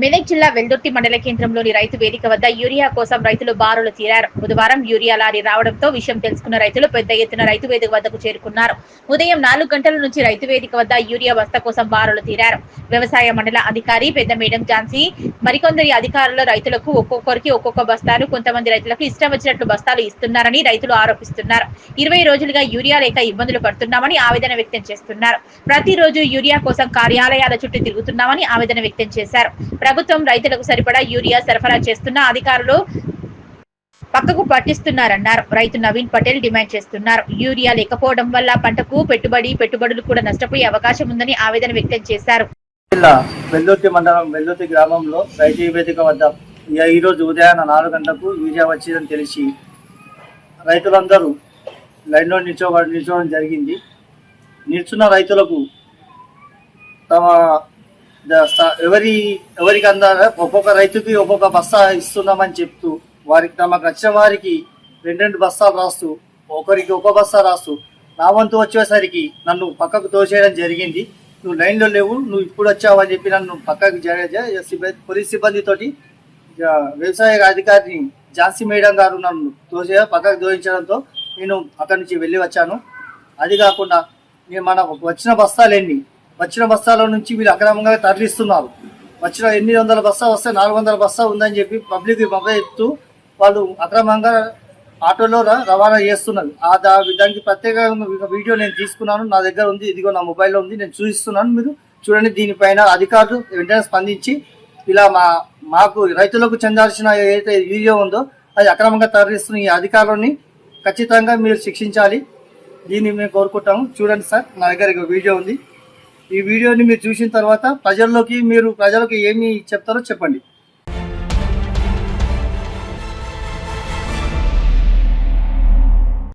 మెదక్ జిల్లా వెల్దుర్తి మండల కేంద్రంలోని రైతు వేదిక వద్ద యూరియా కోసం రైతులు బారులు తీరారు. బుధవారం యూరియా లారీ రావడంతో విషయం తెలుసుకున్న రైతులు పెద్ద ఎత్తున రైతు వేదిక వద్దకు చేరుకున్నారు. ఉదయం నాలుగు గంటల నుంచి రైతు వేదిక వద్ద యూరియా బస్తా కోసం బారులు తీరారు. వ్యవసాయ మండల అధికారి పెద్ద మేడం ఝాన్సీ మరికొందరి అధికారులు రైతులకు ఒక్కొక్కరికి ఒక్కొక్క బస్తాలు కొంతమంది రైతులకు ఇష్టం వచ్చినట్లు బస్తాలు ఇస్తున్నారని రైతులు ఆరోపిస్తున్నారు. ఇరవై రోజులుగా యూరియా లేక ఇబ్బందులు పడుతున్నామని ఆవేదన వ్యక్తం చేస్తున్నారు. ప్రతిరోజు యూరియా కోసం కార్యాలయాల చుట్టూ తిరుగుతున్నామని ఆవేదన వ్యక్తం చేశారు. ప్రభుత్వం రైతులకు సరిపడా యూరియా సరఫరా చేస్తున్న అధికారులు పక్కకు పట్టిస్తున్నారన్నారు. రైతు నవీన్ పటేల్ డిమాండ్ చేస్తున్నారు. యూరియా లేకపోవడం వల్ల పంటకు పెట్టుబడి పెట్టుబడులు కూడా నష్టపోయే అవకాశం ఉందని ఆవేదన వ్యక్తం చేశారు. జిల్లా వెల్లుర్తి మండలం వెల్లుర్తి గ్రామంలో రైతు వేదిక వద్ద ఈ- ఈరోజు ఉదయాన్న నాలుగు గంటలకు యూరియా వచ్చిందని తెలిసి రైతులందరూ లైన్లో నిల్చో నిల్చోవడం జరిగింది. నిల్చున్న రైతులకు తమ ఎవరి ఎవరికి అందాల? ఒక్కొక్క రైతుకి ఒక్కొక్క బస్తా ఇస్తున్నామని చెప్తూ వారికి తమకు వచ్చిన వారికి రెండు రెండు బస్తాలు రాస్తూ ఒకరికి ఒక బస్తా రాస్తూ నా వంతు వచ్చేసరికి నన్ను పక్కకు తోసేయడం జరిగింది. నువ్వు లైన్లో లేవు నువ్వు ఇప్పుడు వచ్చావు అని చెప్పి నన్ను పక్కకు సిబ్బంది పోలీస్ సిబ్బందితోటి వ్యవసాయ అధికారిని ఝాన్సీ మేడం గారు నన్ను తోసే పక్కకు దోయించడంతో నేను అక్కడి నుంచి వెళ్ళి వచ్చాను. అది కాకుండా నేను మన వచ్చిన బస్తాలు ఎన్ని వచ్చిన బస్తాల నుంచి వీళ్ళు అక్రమంగా తరలిస్తున్నారు. వచ్చిన ఎనిమిది వందల బస్తా వస్తే నాలుగు వందల బస్తా ఉందని చెప్పి పబ్లిక్ చెప్తూ వాళ్ళు అక్రమంగా ఆటోలో రవాణా చేస్తున్నారు. ఆ దా- దానికి ప్రత్యేకంగా వీడియో నేను తీసుకున్నాను. నా దగ్గర ఉంది. ఇదిగో నా మొబైల్లో ఉంది. నేను చూపిస్తున్నాను. మీరు చూడండి. దీనిపైన అధికారులు వెంటనే స్పందించి ఇలా మా మాకు రైతులకు చెందాల్సిన ఏదైతే వీడియో ఉందో అది అక్రమంగా తరలిస్తున్న ఈ అధికారులని ఖచ్చితంగా మీరు శిక్షించాలి. దీన్ని మేము కోరుకుంటాము. చూడండి సార్. నా దగ్గర వీడియో ఉంది. ఈ వీడియోని మీరు చూసిన తర్వాత ప్రజల్లోకి మీరు ప్రజలకు ఏమి చెప్తారో చెప్పండి.